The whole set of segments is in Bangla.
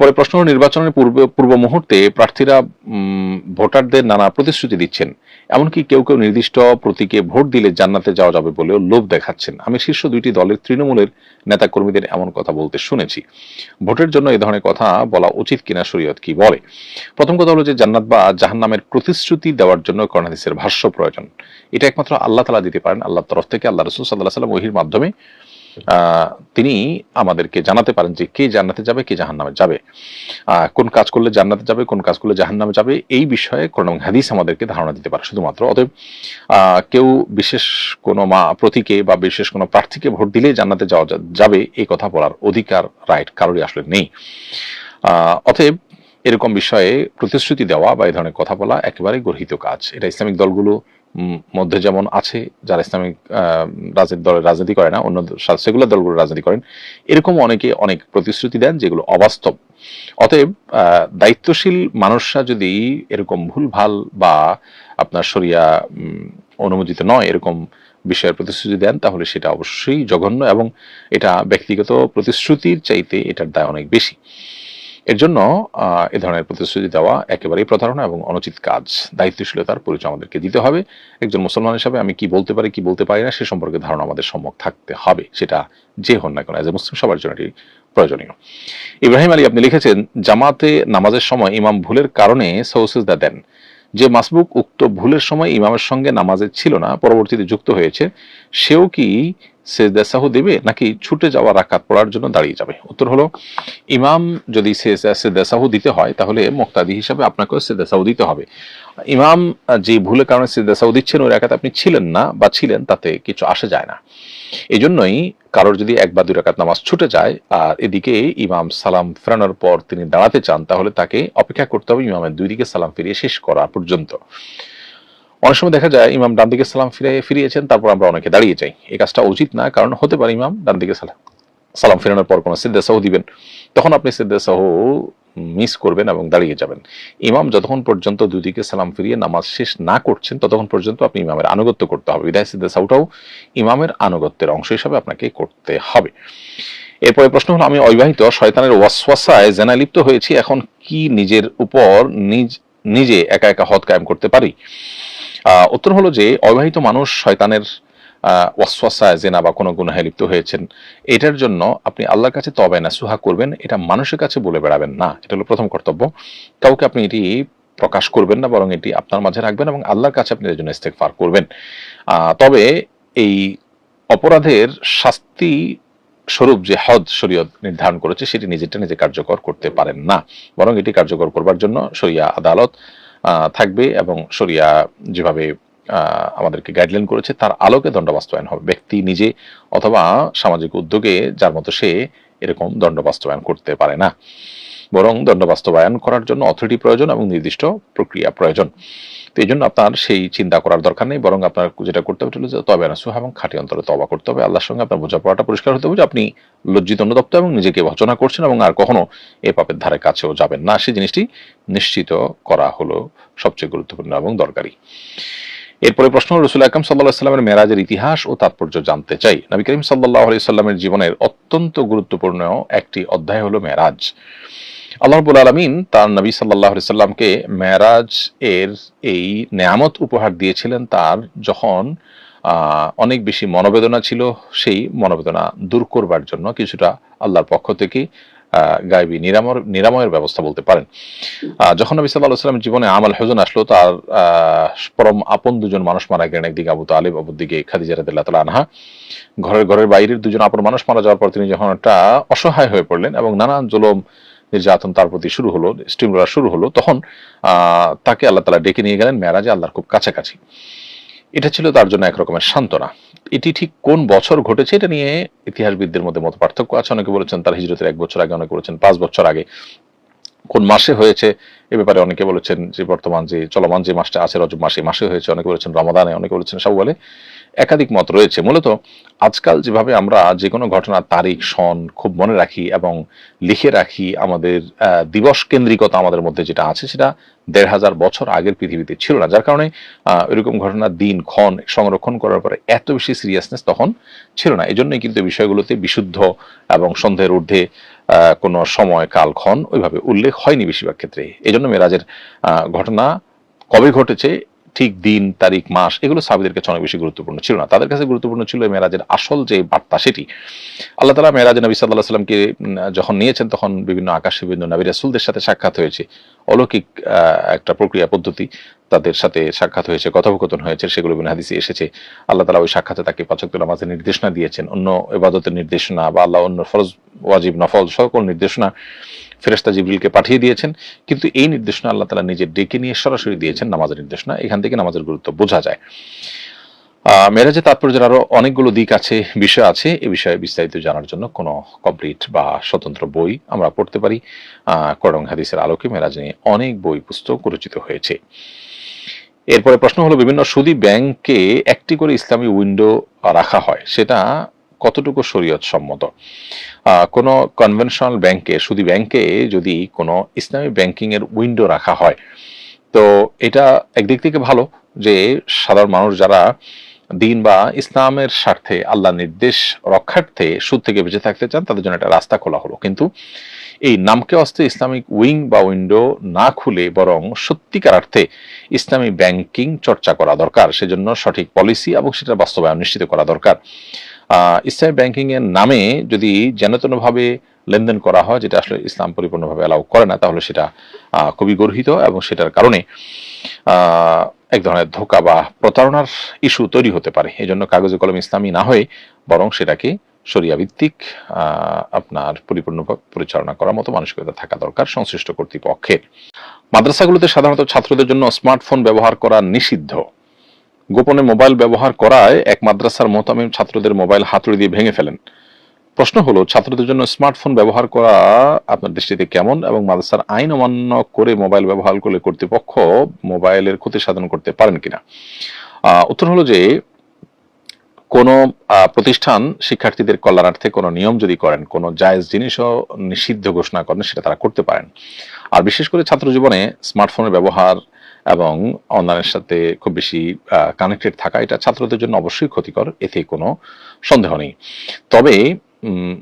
এরপরে প্রশ্ন, নির্বাচনের পূর্ব পূর্ব মুহূর্তে প্রার্থীরা ভোটারদের নানা প্রতিশ্রুতি দিচ্ছেন। এমনকি কেউ কেউ নির্দিষ্ট প্রতীকে ভোট দিলে জান্নাতে যাওয়া যাবে বলেও লোভ দেখাচ্ছেন। আমি শীর্ষ দুইটি দলের তৃণমূলের নেতা কর্মীদের এমন কথা বলতে শুনেছি। ভোটের জন্য এ ধরনের কথা বলা উচিত কিনা শরীয়ত কি বলে? প্রথম কথা হলো যে জান্নাত বা জাহান্নামের প্রতিশ্রুতি দেওয়ার জন্য করোনাদিসের ভাষ্য প্রয়োজন। এটা একমাত্র আল্লাহ তালা দিতে পারেন। আল্লাহর তরফ থেকে আল্লাহ রসুল সাল্লাহ সাল্লাম ওহির মাধ্যমে তিনি আমাদেরকে জানাতে পারেন যে কে জান্নাতে যাবে কে জাহান্নামে যাবে। আহ, কোন কাজ করলে জান্নাতে যাবে কোন কাজ করলে জাহান নামে যাবে এই বিষয়ে কোন হাদিস আমাদেরকে ধারণা দিতে পারে শুধুমাত্র। অতএব কেউ বিশেষ কোনো মা প্রতীকে বা বিশেষ কোনো প্রার্থীকে ভোট দিলেই জান্নাতে যাওয়া যাবে এই কথা বলার অধিকার রাইট কারোরই আসলে নেই। অতএব এরকম বিষয়ে প্রতিশ্রুতি দেওয়া বা এই ধরনের কথা বলা একেবারে গর্হিত কাজ। এটা ইসলামিক দলগুলো মধ্যে যেমন আছে যারা ইসলামিক রাজনীতি দলের রাজনীতি করে না অন্য সেগুলার দলগুলো রাজনীতি করেন। এরকম অনেকে অনেক প্রতিশ্রুতি দেন যেগুলো অবাস্তব। অতএব দায়িত্বশীল মানুষরা যদি এরকম ভুলভাল বা আপনার উম, অনুমোদিত নয় এরকম বিষয়ের প্রতিশ্রুতি দেন তাহলে সেটা অবশ্যই জঘন্য এবং এটা ব্যক্তিগত প্রতিশ্রুতির চাইতে এটার দায় অনেক বেশি। এর জন্য এ ধরনের প্রতিশ্রুতি দেওয়া একেবারেই প্রতারণা এবং অনুচিত কাজ, দায়িত্বশীলতার পরিচয় আমাদেরকে দিতে হবে। একজন মুসলমান হিসাবে আমি কি বলতে পারি, কি বলতে পারি না, সে সম্পর্কে ধারণা আমাদের সম্মুখ থাকতে হবে। সেটা যে হন না কেন এজ এ মুসলিম সবার জন্য এটি প্রয়োজনীয়। ইব্রাহিম আলী আপনি লিখেছেন, জামাতে নামাজের সময় ইমাম ভুলের কারণে সৌসিজদা দেন। যে মাসবুক উক্ত ভুলের সময় ইমামের সঙ্গে নামাজে ছিল না, পরবর্তীতে যুক্ত হয়েছে, সেও কি সেজদা সাহু দেবে নাকি ছুটে যাওয়া রাকাত পড়ার জন্য দাঁড়িয়ে যাবে? উত্তর হলো, ইমাম যদি সেজদা সাহু দিতে হয়, তাহলে মোক্তাদি হিসাবে আপনাকেও সেজদা সাহু দিতে হবে। ইমাম যে ভুলের কারণে সেজদা সাহু দিচ্ছেন, ওই রাকাত আপনি ছিলেন না বা ছিলেন, তাতে কিছু আসে যায় না। এই জন্যই কারোর যদি এক বা দুই রাকাত নামাজ ছুটে যায় আর এদিকে ইমাম সালাম ফেরানোর পর তিনি দাঁড়াতে চান, তাহলে তাকে অপেক্ষা করতে হবে ইমামের দুই দিকে সালাম ফিরিয়ে শেষ করা পর্যন্ত। অনেক সময় দেখা যায় ইমাম ডান দিকে সালাম ফিরে ফিরিয়েছেন, তারপর আমরা অনেকে দাঁড়িয়ে যাই। এই কাজটা উচিত না, কারণ হতে পারে ইমাম ডান দিকে সালাম সালাম ফেরানোর পর কোনো সিদ্ধা সাহু দিবেন। তখন আপনি সিদ্ধা সাহু মিস করবেন এবং দাঁড়িয়ে যাবেন। ইমাম যতক্ষণ পর্যন্ত দুদিকে সালাম ফিরিয়ে নামাজ শেষ না করছেন, ততক্ষণ পর্যন্ত আপনি ইমামের আনুগত্য করতে হবে। বিদায় সিদ্ধা সাহুটাও ইমামের আনুগত্যের অংশ হিসাবে আপনাকে করতে হবে। এরপরে প্রশ্ন হলো, আমি অবিবাহিত, শয়তানের ওয়াসওয়াসায় জেনা লিপ্ত হয়েছি, এখন কি নিজের উপর নিজ নিজে একা একা হদ কায়েম করতে পারি? উত্তর হলো যে অবিবাহিত মানুষ শয়তানের ওয়াসওয়াসায়, জেনা বা কোনো গুনাহে লিপ্ত হয়েছেন। এটার জন্য আপনি আল্লাহর কাছে তবে না সুহা করবেন, এটা মানুষের কাছে বলে বেড়াবেন না। এটা হলো প্রথম কর্তব্য। কাউকে আপনি এটি প্রকাশ করবেন না, বরং এটি আপনার মাঝে রাখবেন এবং আল্লাহর কাছে আপনি এর জন্য ইস্তেগফার করবেন। তবে এই অপরাধের শাস্তি স্বরূপ যে হদ শরীয়ত নির্ধারণ করেছে, সেটি নিজেরটা নিজে কার্যকর করতে পারেন না। বরং এটি কার্যকর করবার জন্য শরিয়া আদালত থাকবে এবং শরিয়া যেভাবে আমাদেরকে গাইডলাইন করেছে, তার আলোকে দণ্ড বাস্তবায়ন হবে। ব্যক্তি নিজে অথবা সামাজিক উদ্যোগে, যার মতো সে এরকম দণ্ড বাস্তবায়ন করতে পারে না। বরং দণ্ড বাস্তবায়ন করার জন্য অথরিটি প্রয়োজন এবং নির্দিষ্ট প্রক্রিয়া প্রয়োজন। তো এই জন্য আপনার সেই চিন্তা করার দরকার নেই, বরং আপনার যেটা করতে হবে যে তবে না সুহা এবং খাঁটি অন্তরে তবা করতে হবে। আল্লাহর সঙ্গে আপনার বোঝাপড়াটা পরিষ্কার হতে হবে যে আপনি লজ্জিত অনুতপ্ত এবং নিজেকে ভচনা করছেন এবং আর কখনো এ পাপের ধারে কাছেও যাবেন না। সেই জিনিসটি নিশ্চিত করা হলো সবচেয়ে গুরুত্বপূর্ণ এবং দরকারি। এরপরে প্রশ্ন রসুল আকরম সাল্লাহ সাল্লামের মেরাজের ইতিহাস ও তাৎপর্য জানতে চাই। নবী করিম সাল্লাহ আলি সাল্লামের জীবনের অত্যন্ত গুরুত্বপূর্ণ একটি অধ্যায় হলো মেরাজ। আল্লাহ রবুল আলমিন তার নবী সাল্লাহ সাল্লামকে মেরাজ এর এই নেয়ামত উপহার দিয়েছিলেন তার যখন অনেক বেশি মনোবেদনা ছিল, সেই মনোবেদনা দূর করবার জন্য কিছুটা আল্লাহর পক্ষ থেকে গায়েবী নিরাময় নিরাময়ের ব্যবস্থা বলতে পারেন। যখন নবী সাল্লাহ সাল্লামের জীবনে আমাল হজন আসলো, তার পরম আপন দুজন মানুষ মারা গেলেন, একদিকে আবু তালিব, অপরদিকে খাদিজা রাদিল্লাহ তালা আনহা। ঘরের ঘরের বাইরের দুজন আপন মানুষ মারা যাওয়ার পর তিনি যখন একটা অসহায় হয়ে পড়লেন এবং নানান জুলম নির্যাতন তার প্রতি শুরু হলো স্টিমুলার শুরু হলো, তখন তাকে আল্লাহ তালা ডেকে নিয়ে গেলেন মেরাজে আল্লাহর খুব কাছাকাছি। এটা ছিল তার জন্য একরকমের সান্ত্বনা। এটি ঠিক কোন বছর ঘটেছে এটা নিয়ে ইতিহাসবিদদের মধ্যে মত পার্থক্য আছে। অনেকে বলেছেন তার হিজরতের এক বছর আগে, অনেকে বলেছেন পাঁচ বছর আগে। কোন মাসে হয়েছে এ ব্যাপারে অনেকে বলেছেন যে বর্তমান যে চলমান যে মাসটা আছে, রজব মাসে মাসে হয়েছে, অনেকে বলেছেন রমাদানে, অনেকে বলেছেন বলে একাধিক মত রয়েছে। মূলত আজকাল যেভাবে আমরা যে কোনো ঘটনার তারিখ, সন খুব মনে রাখি এবং লিখে রাখি আমাদের দিবস কেন্দ্রিকতা আমাদের মধ্যে যেটা আছে, সেটা দেড় হাজার বছর আগের পৃথিবীতে ছিল না। যার কারণে এরকম ঘটনার দিন, ক্ষণ সংরক্ষণ করার পরে এত বেশি সিরিয়াসনেস তখন ছিল না। এই জন্যই কিন্তু বিষয়গুলোতে বিশুদ্ধ এবং সন্দেহের ঊর্ধ্বে কোনো সময় কাল ক্ষণ ওইভাবে উল্লেখ হয়নি বেশিরভাগ ক্ষেত্রে। এই জন্য মেরাজের ঘটনা কবে ঘটেছে, ঠিক দিন, তারিখ, মাস, এগুলো সাহাবিদের কাছে অনেক বেশি গুরুত্বপূর্ণ ছিল না। তাদের কাছে গুরুত্বপূর্ণ ছিল মেরাজের আসল যে বার্তা সেটি। আল্লাহ তালা মেরাজ নবী সাল্লাহ সাল্লামকে যখন নিয়েছেন, তখন বিভিন্ন আকাশে বিভিন্ন নবী রাসুলদের সাথে সাক্ষাৎ হয়েছে। অলৌকিক একটা প্রক্রিয়া পদ্ধতি তাদের সাথে সাক্ষাৎ হয়েছে, কথোপকথন হয়েছে, সেগুলো বিভিন্ন হাদিসে এসেছে। আল্লাহ তালা ওই সাক্ষাতে তাকে পাচক নামাজের নির্দেশনা দিয়েছেন। অন্য এবাদতের নির্দেশনা বা আল্লাহ অন্য ফরজ, ওয়াজিব, নফল সকল নির্দেশনা ফেরেস্তা জিবরিলকে পাঠিয়ে দিয়েছেন, কিন্তু এই নির্দেশনা আল্লাহ তালা নিজে ডেকে নিয়ে সরাসরি দিয়েছেন নামাজের নির্দেশনা এখান থেকে নামাজের গুরুত্ব বোঝা যায়। মেরাজে তাৎপর্যের আরও অনেকগুলো দিক আছে, বিষয় আছে, এ বিষয়ে বিস্তারিত জানার জন্য কোনো কমপ্লিট বা স্বতন্ত্র বই আমরা পড়তে পারি। করং হাদিসের আলোকে মেরাজ নিয়ে অনেক বই পুস্তক রচিত হয়েছে। এরপরে প্রশ্ন হলো, বিভিন্ন সুদী ব্যাংকে একটি করে ইসলামী উইন্ডো রাখা হয়, সেটা কতটুকু শরীয়ত সম্মত? কোনো কনভেনশনাল ব্যাংকে শুধু ব্যাংকে যদি কোনো ইসলামী ব্যাংকিং এর উইন্ডো রাখা হয়, তো এটা একদিক থেকে ভালো যে সাধারণ মানুষ যারা দিন বা ইসলামের স্বার্থে আল্লাহ নির্দেশ রক্ষার্থে সুদ থেকে বেঁচে থাকতে চান, তাদের জন্য একটা রাস্তা খোলা হলো। কিন্তু এই নামকে অস্তে ইসলামিক উইং বা উইন্ডো না খুলে বরং সত্যিকার অর্থে ইসলামী ব্যাংকিং চর্চা করা দরকার। সেজন্য সঠিক পলিসি এবং সেটা বাস্তবায়ন নিশ্চিত করা দরকার। ইসলামী ব্যাংকিং এর নামে যদি যেনতেনভাবে লেনদেন করা হয় যেটা আসলে ইসলাম পরিপূর্ণভাবে অ্যালাউ করে না তাহলে সেটা খুবই গর্হিত এবং সেটার কারণে এক ধরনের ধোকা বা প্রতারণার ইস্যু তৈরি হতে পারে। এই জন্য কাগজে কলম ইসলামী না হয়ে বরং সেটাকে শরিয়া ভিত্তিক আহ, আপনার পরিপূর্ণভাবে পরিচালনা করার মতো মানসিকতা থাকা দরকার সংশ্লিষ্ট কর্তৃপক্ষের। মাদ্রাসাগুলোতে সাধারণত ছাত্রদের জন্য স্মার্টফোন ব্যবহার করা নিষিদ্ধ। গোপনে মোবাইল ব্যবহার করায় এক মাদ্রাসার মোতামিম ছাত্রদের মোবাইল হাতুড়ি দিয়ে ভেঙে ফেলেন। প্রশ্ন হলো, ছাত্রদের জন্য স্মার্টফোন ব্যবহার করা আপনার দৃষ্টিতে কেমন এবং মাদ্রাসার আইন অমান্য করে মোবাইল ব্যবহার করলে কর্তৃপক্ষ মোবাইলের ক্ষতি সাধন করতে পারেন কিনা? উত্তর হলো যে, কোনো প্রতিষ্ঠান শিক্ষার্থীদের কল্যাণার্থে কোনো নিয়ম যদি করেন, কোনো জায়েজ জিনিসও নিষিদ্ধ ঘোষণা করেন, সেটা তারা করতে পারেন। আর বিশেষ করে ছাত্র জীবনে স্মার্টফোনের ব্যবহার এবং অনলাইনের সাথে খুব বেশি কানেক্টেড থাকা এটা ছাত্রদের জন্য অবশ্যই ক্ষতিকর, এতে কোনো সন্দেহ নেই। তবে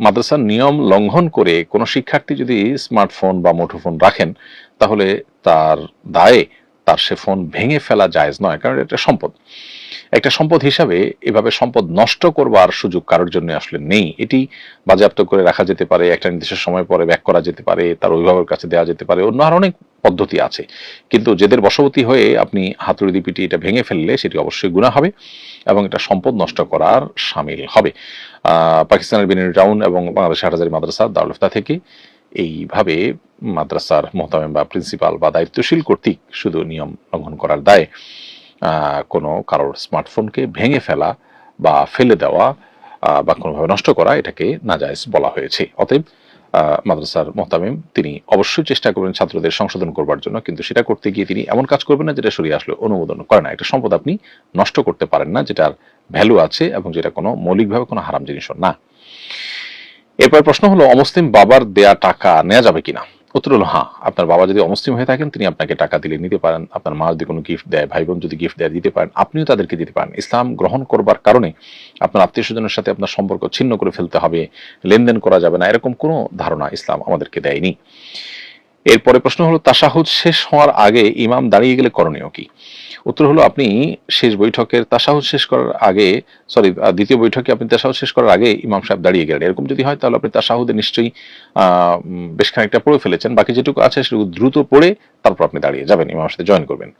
মাদ্রাসার নিয়ম লঙ্ঘন করে কোনো শিক্ষার্থী যদি স্মার্টফোন বা মুঠোফোন রাখেন, তাহলে তার দায়ে তার সে ফোন ভেঙে ফেলা জায়জ নয়, কারণ এটা সম্পদ। একটা সম্পদ হিসাবে এভাবে সম্পদ নষ্ট করবার সুযোগ কারোর জন্য আসলে নেই। এটি বাজেয়াপ্ত করে রাখা যেতে পারে, একটা নির্দিষ্ট সময় পরে ব্যাক করা যেতে পারে, তার অভিভাবকের কাছে দেওয়া যেতে পারে, অন্য আর অনেক পদ্ধতি আছে। কিন্তু যেদের বশবর্তী হয়ে আপনি হাতুড়ি দিয়ে পিটিয়ে এটা ভেঙে ফেললে সেটি অবশ্যই গুণা হবে এবং এটা সম্পদ নষ্ট করার সামিল হবে। পাকিস্তানের বিনিয়োগ টাউন এবং বাংলাদেশ হাটহাজারি মাদ্রাসা দারুলফতা থেকে এইভাবে মাদ্রাসার মোহতামেম বা প্রিন্সিপাল বা দায়িত্বশীল কর্তৃক শুধু নিয়ম লঙ্ঘন করার দায়ে কোনো কারোর স্মার্টফোনকে ভেঙে ফেলা বা ফেলে দেওয়া বা কোনোভাবে নষ্ট করা, এটাকে নাজায়জ বলা হয়েছে। অতএব মাদ্রাসার মোহতামিম, তিনি অবশ্যই চেষ্টা করবেন ছাত্রদের সংশোধন করবার জন্য, কিন্তু সেটা করতে গিয়ে তিনি এমন কাজ করবেন না যেটা সরিয়ে আসলে অনুমোদন করে না। একটা সম্পদ আপনি নষ্ট করতে পারেন না, যেটার ভ্যালু আছে এবং যেটা কোনো মৌলিকভাবে কোনো হারাম জিনিসও না। এরপর প্রশ্ন হলো, অমুসলিম বাবার দেয়া টাকা নেওয়া যাবে কিনা? উত্তর হ্যাঁ আপনার বাবা যদি অমুসলিম হয়ে থাকেন, তিনি আপনাকে টাকা দিলে নিতে পারেন, আপনার মা যদি কোনো গিফট দেয়, ভাই বোন যদি গিফট দেয়, দিতে পারেন, আপনিও তাদেরকে দিতে পারেন। ইসলাম গ্রহণ করবার কারণে আপনার আত্মীয় স্বজনের সাথে আপনার সম্পর্ক ছিন্ন করে ফেলতে হবে, লেনদেন করা যাবে না, এরকম কোনো ধারণা ইসলাম আমাদেরকে দেয়নি। এরপরে প্রশ্ন হলো, তাসাহুদ শেষ হওয়ার আগে ইমাম দাঁড়িয়ে গেলে করণীয় কি? উত্তর হলো আপনি শেষ বৈঠকের তাসাহ শেষ করার আগে সরি দ্বিতীয় বৈঠকে আপনি তাসাহ শেষ করার আগে ইমাম সাহেব দাঁড়িয়ে গেলেন। এরকম যদি হয় তাহলে আপনি তাসাহুদে নিশ্চয়ই বেশ খানিকটা পড়ে ফেলেছেন। বাকি যেটুকু আছে সেটুকু দ্রুত পড়ে তারপর আপনি দাঁড়িয়ে যাবেন ইমাম সাথে জয়েন করবেন।